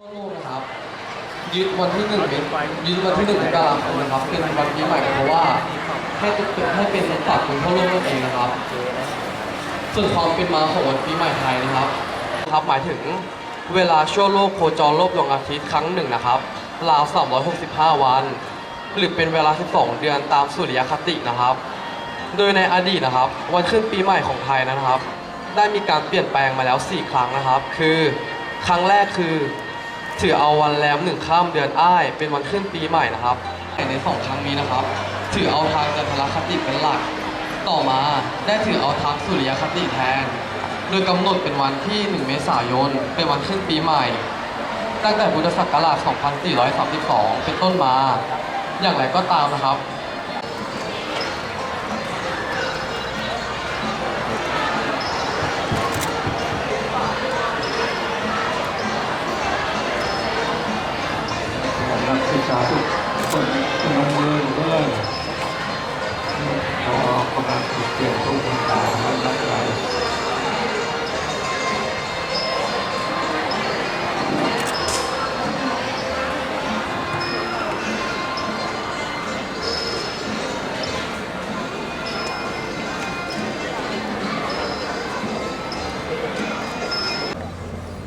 ทั่วโลกนะครับยึดวันที่หนึ่งเป็นยึดวันที่หนึ่งมกราคมนะครับเป็นวันปีใหม่เพราะว่าให้เป็นให้เป็นปากของทั่วโลกนั่นเองนะครับ ส่วนความเป็นมาของวันปีใหม่ไทยนะครับครับหมายถึงเวลาชั่วโลกโคจรรอบดวงอาทิตย์ครั้งหนึ่งนะครับราว 365 วัน หรือเป็นเวลา 12 เดือนตามสุริยคตินะครับ โดยในอดีตนะครับ วันขึ้นปีใหม่ของไทยนะครับ ได้มีการเปลี่ยนแปลงมาแล้ว 4 ครั้งนะครับ คือครั้งแรกคือ ถือเอาวันแรมหนึ่งข้ามเดือนอ้าย เป็นวันขึ้นปีใหม่นะครับในสองครั้งนี้นะครับ ถือเอาทางจันทรคติเป็นหลัก ต่อมาได้ถือเอาทางสุริยคติแทน โดยกำหนดเป็นวันที่ 1 เมษายน เป็นวันขึ้นปีใหม่ ตั้งแต่พุทธศักราช 2432 เป็นต้นมา อย่างไรก็ตามนะครับ ศึกษาทุกคนกำลังเรียพอกำลังเปลี่ยนทุกคนต่างๆรับใจ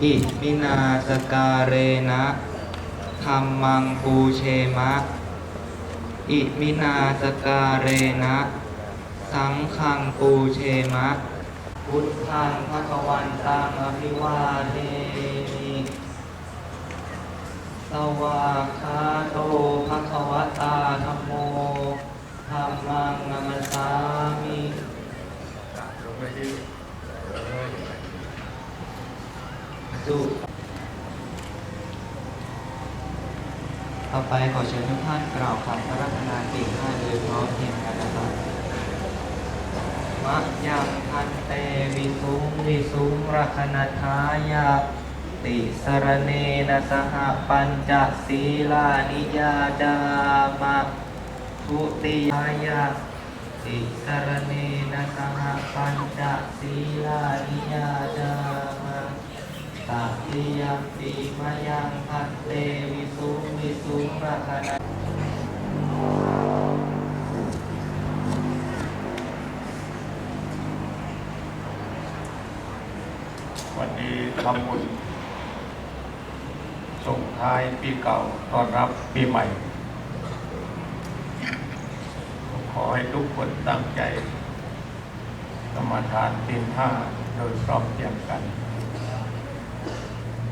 อิมินาสการเรนะ ธรรมังปูเชมะ อิมินาสการเรนะ สังฆังปูเชมะ พุทธังพระกวันตังอภิวาเทมิสวากขาโตภะคะวะตาธัมโมธรรมังนัมสสามิสุ ต่อไปขอเชิญทุกท่านกล่าวคำพระรัตนาติห้าโดยพร้อมเพรียงกันนะครับมะยังพันเตวิสุงวิสุงรักนัทายาติสรเนนะสหปัญจศีลานิยาจามะทุติยายาติสรเนนะสหปัญจศีลานิยาจามะ ตัติยัมปีมายังพันเตวิสุวิสุงรักนันวันนี้ทำบุญส่งท้ายปีเก่าต้อนรับปีใหม่ ขอให้ทุกคนตั้งใจสมาทานตินห้าโดยพร้อมเพียงกัน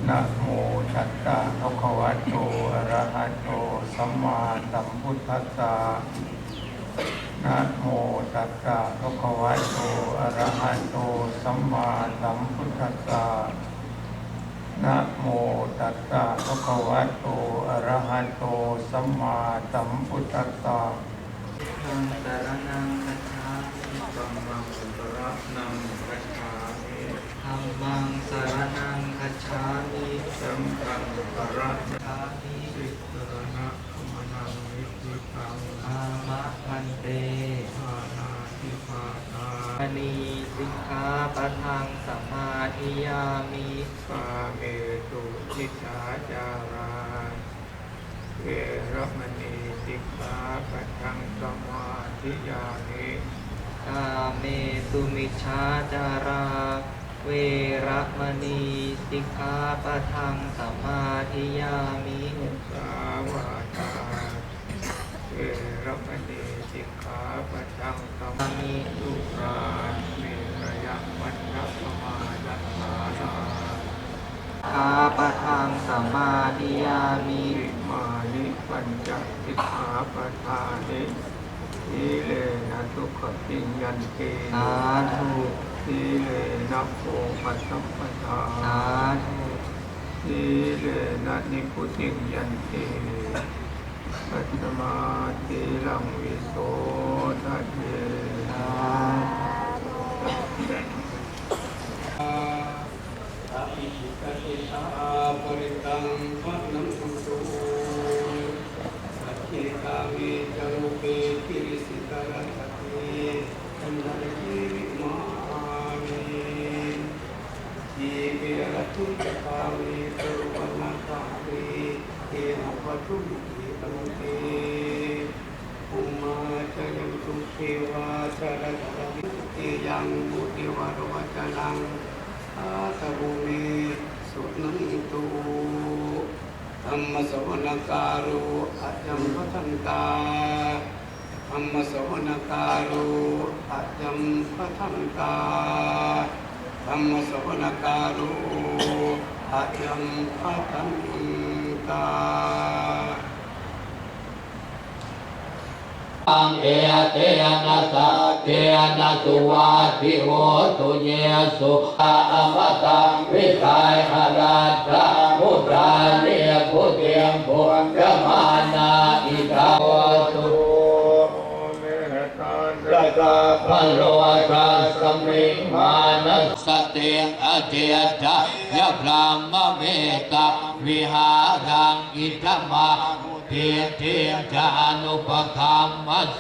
นะโมตัสสะภะคะวะโตอะระหะโตสัมมาสัมพุทธัสสะนะโมตัสสะภะคะวะโตอะระหะโตสัมมาสัมพุทธัสสะนะโมตัสสะภะคะวะโตอะระหะโตสัมมาสัมพุทธัสสะทางสารนังคัจฉามิสัมมาสัมพุทธัสสะนังกัจฉามิธรรมังสารนัง คัจฉามิสังฆังประคัจฉามิสิกรณะขมนังวิธิตังอามะพันเตปานาติปาตาอนีสิกขาปะทังสมาธิยามิปาเมตุทิสาจาราเวรมณีสิกขาปัทังสมาธิยามิกาเมสุมิชฌาจารา เวระมณี สิกขาปะทังสมาธิยามิสาวาตาเวรมณีสิกขาปัทังสมาธิสุราเมระยมัชฌะสมาดัฏฐานาคาปะทังสมาธิยามิมานิปัญจสิกขาปัฏฐานิทีเลนะทุกขปิญญันเกสาธุ ทีเลนะโภปัสสัมปทาสาธุทีเลนะนิพุติยันเตปัตมาทีลังวิโสทัเยสาธุอาภิชิกติตาปริตังวันังสุสุสัจเจกามิจารุเปกิริสิตารัตติอันดาริวิมามิทีเปรตุจกามิตุวันนาคา ตุมิตังเตอุมาจ ยังตุเทวาจารตวิเตยังบุติวารวัจนังอาตบุเมสุนันตุธรรมสวนการุอัจจมพัทันตาธรรมสวนการุอัจจมพัทันตาธรรมสวนการุอายัมพัทันตา อังเอเตนะสะเตนะสุวาทิโหตุเยสุอาอมตังวิกายหราชามุตราเนียพุเตียมพุกมานาอิทาวตุราชาพระโลกาสมิมานัสเตอเจตายะพรามเมตตาวิหารังอิทมา ทียเทียจานุปคัมมเส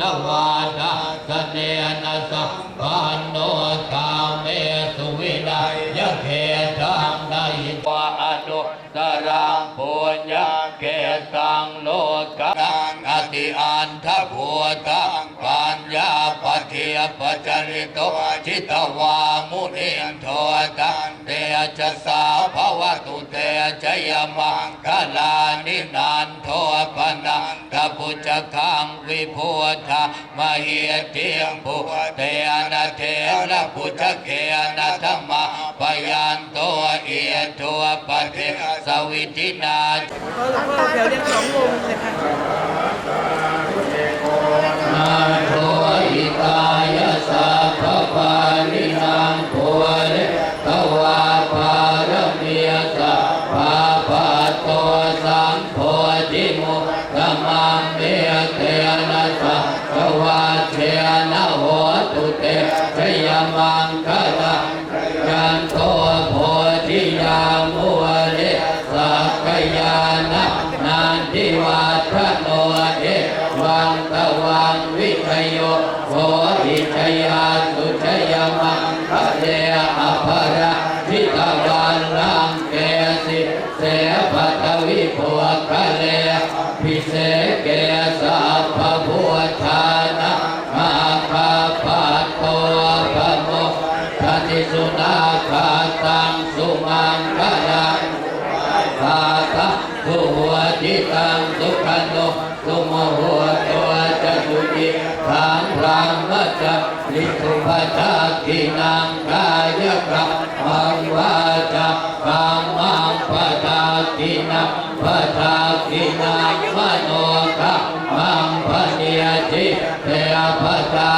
นวาดาสเนนสัพพันโนกาเมสุวินัยเขตังนายวะอนุตรังปุญญาเกตังโลกังอติอันทภูตังปัญญาปเทียปจริโตจิตวามุนิโทตังเตจะสาภวตุเตจยมังคลานินันท งกพุจคังวิพุทธมเหเทียงภูเตนะเทระพุจเกนะธรรมะปยันโตเอียตัวปเทสวิตินาเดี๋ยวเรียกสองวงเลยค่ะนาโทอิตายสัพพ เสปตวิภวคะเลพิเศษ เนียจิเตปะทา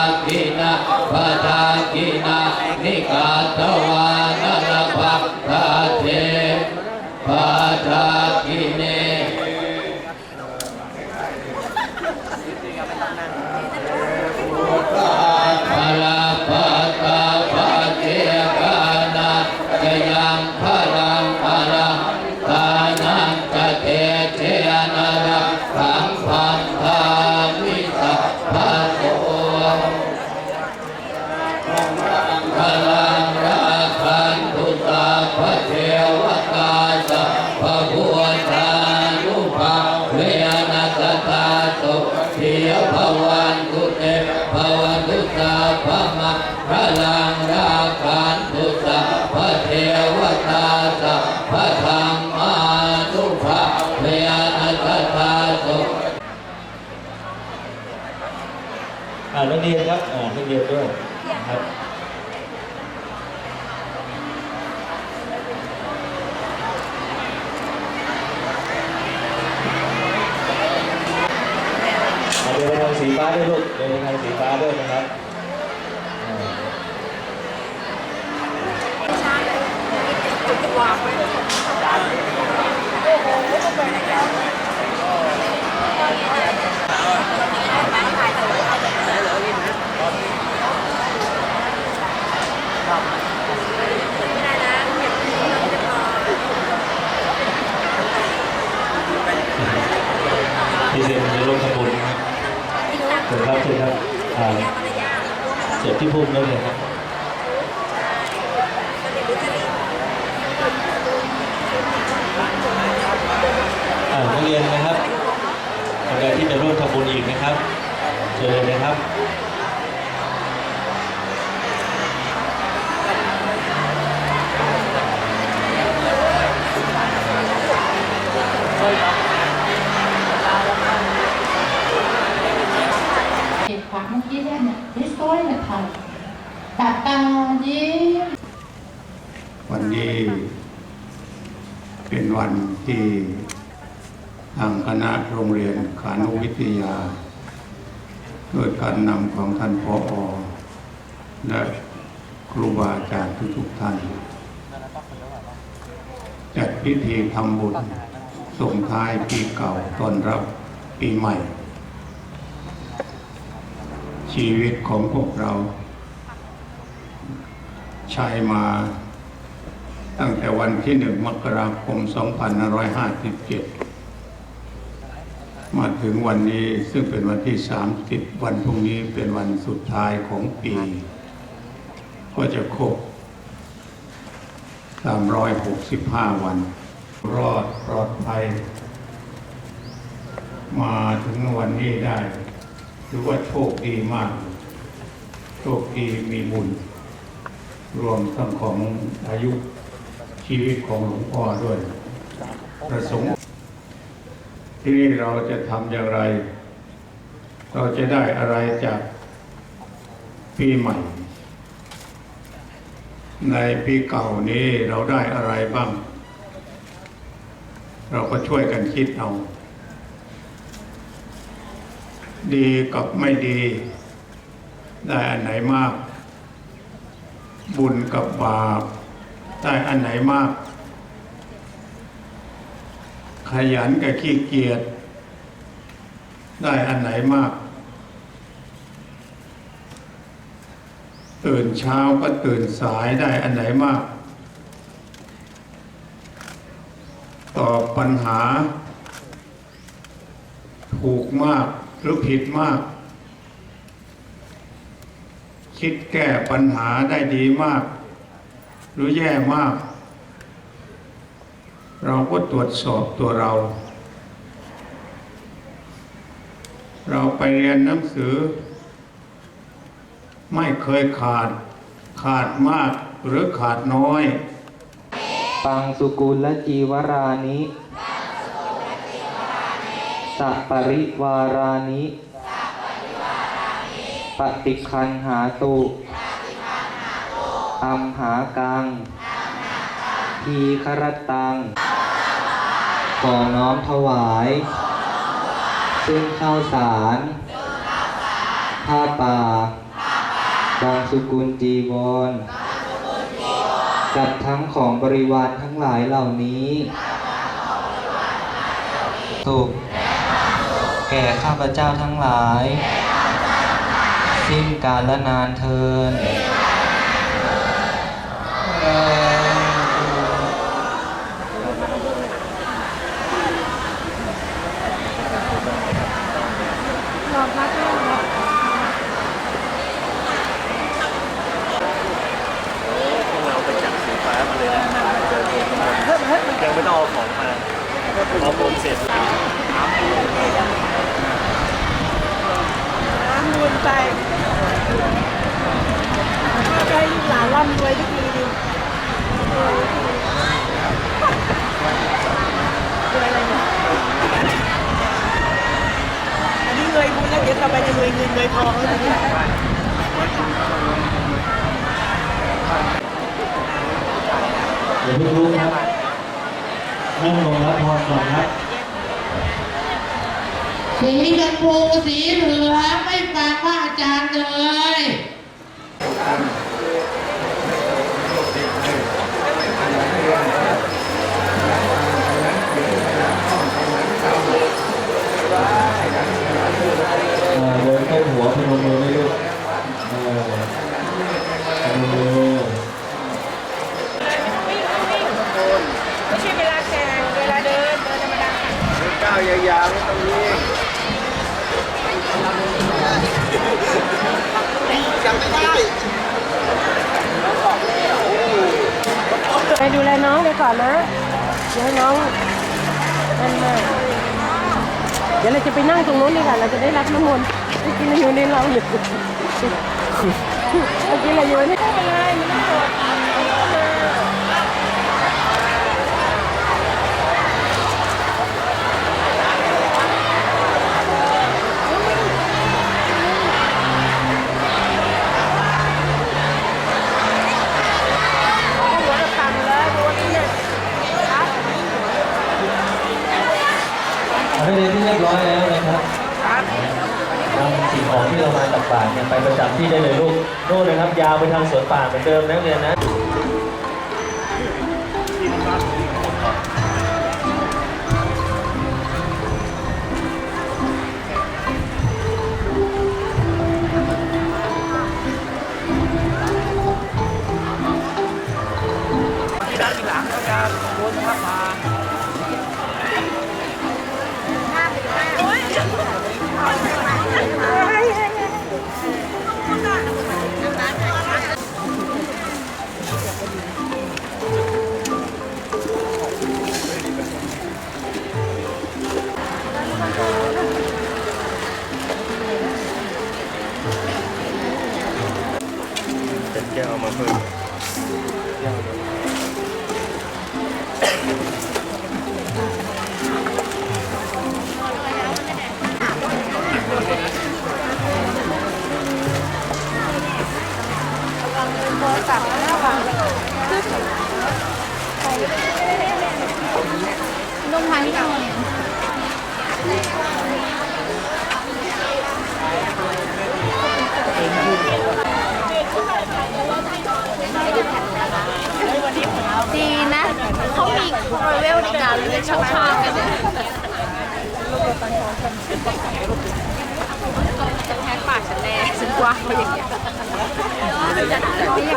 พ สีฟ้าด้วยลูกเดินทางสีฟ้าด้วยนะครับอ่า พี่เซนจะลงขบวนนะครับเชิญครับเชิญครับเจ็บที่พุ่มแล้วเลยครับอ่านักเรียนนะครับคนใดที่จะร่วมทำบุญอีกนะครับ เชิญเลยนะครับ เก็บผักเมื่อกี้เนี่ยเนี่ยที่ซอยเนี่ยตัดตายิ้มวันนี้เป็นวันที่ทางคณะโรงเรียนขานุวิทยาโดยการนำของท่านพออและครูบาอาจารย์ทุกๆท่าน จัดพิธีทำบุญส่งท้ายปีเก่าต้อนรับปีใหม่ ชีวิตของพวกเรา ใช้มาตั้งแต่วันที่หนึ่งมกราคม 2557 มาถึงวันนี้ซึ่งเป็นวันที่ 30 วันพรุ่งนี้เป็นวันสุดท้ายของปี ก็จะครบ 365 วัน รอดปลอดภัย มาถึงวันนี้ได้ ถือว่าโชคดีมาก โชคดีมีบุญ รวมทั้งของอายุชีวิตของหลวงพ่อด้วย ประสงค์ ที่นี่เราจะทำอย่างไร เราจะได้อะไรจากปีใหม่ ในปีเก่านี้เราได้อะไรบ้าง เราก็ช่วยกันคิดเอา ดีกับไม่ดี ได้อันไหนมาก บุญกับบาปได้อันไหนมาก ขยันกับขี้เกียจได้อันไหนมาก ตื่นเช้าก็ตื่นสายได้อันไหนมาก ตอบปัญหา ถูกมาก รือผิดมาก คิดแก้ปัญหาได้ดีมาก หรือแย่มาก เราก็ตรวจสอบตัวเรา เราไปเรียนหนังสือ ไม่เคยขาด ขาดมากหรือขาดน้อย ปังสุกุลและจีวรานิ สัปริวารานิปฏิคันหาตุอัมหากังทีครตังขอน้อมถวาย ซึ่งข้าวสารผ้าป่าบางสุกุลจีวร กับทั้งของบริวารทั้งหลายเหล่านี้สุข แก่ข้าพเจ้าทั้งหลาย สิ้นกาลและนานเทินยังไม่ต้องเอาของมาพอผมเสร็จ น้ำมูลใจถ้าได้ลูกหลานร่ำรวยทุกทีดีรวยอะไรเนี่ยอันนี้รวยบุญแล้วเดี๋ยวต่อไปจะรวยเงินรวยทองแล้วเนี่ยเดี๋ยวเพิ่งรู้ครับนั่งลงรับพรก่อนครับ สีชมพูสีเหลืองไม่ฟังว่าอาจารย์เลย ตรงนู้นดีกว่าเราจะได้รับน้ำมนต์เมื่อกี้เราอยู่ในเราอยู่เมื่อกี้เราอยู่นี่ไม่เป็นไรไม่ต้องกดนักเรียนที่เรียบร้อยแล้ว บาเนี่ยไปประจำที่ได้เลยลูกนู่นนะครับ ยาวไปทางสวนป่าเหมือนเดิมนะเรียนนะ ลงท้ายก่อน ดีนะเขามีโร เวลในการเลือกช่องข้างกันเนี่ยจะแพ้ปากฉันแน่ฉันกว้างไปอย่างเงี้ยไม่อยาก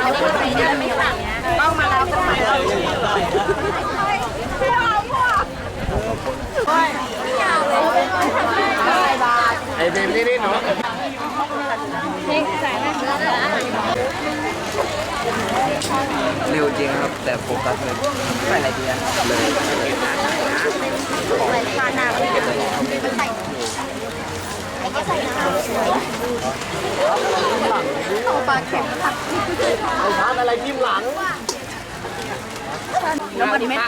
จะพูดไปได้ไม่หลังต้องมาแล้วต้องมาแล้วไม่เอาพวกไม่เอาเลยบาทไอเบมนี่นี่เนาะเพลงใส่แม่เสื้อเร็วจริงครับ แต่โฟกัสเลยใส่อะไรดีอะเลยใส่ทานาไม่ใส่เอาปลาเข็มผัดเอาชาร์จอะไรทิ่มหลังแล้วมันเม็ด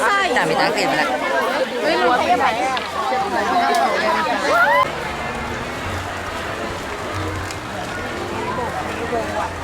ใช่แต่ไม่ตั้งเต็มแล้วไม่รู้ใช่ไหมเ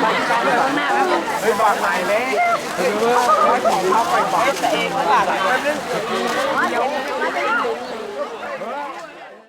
ไปบอกไหนเลยเออไว้ของเข้าไปบอกแต่เองก็บาดแป๊บนึง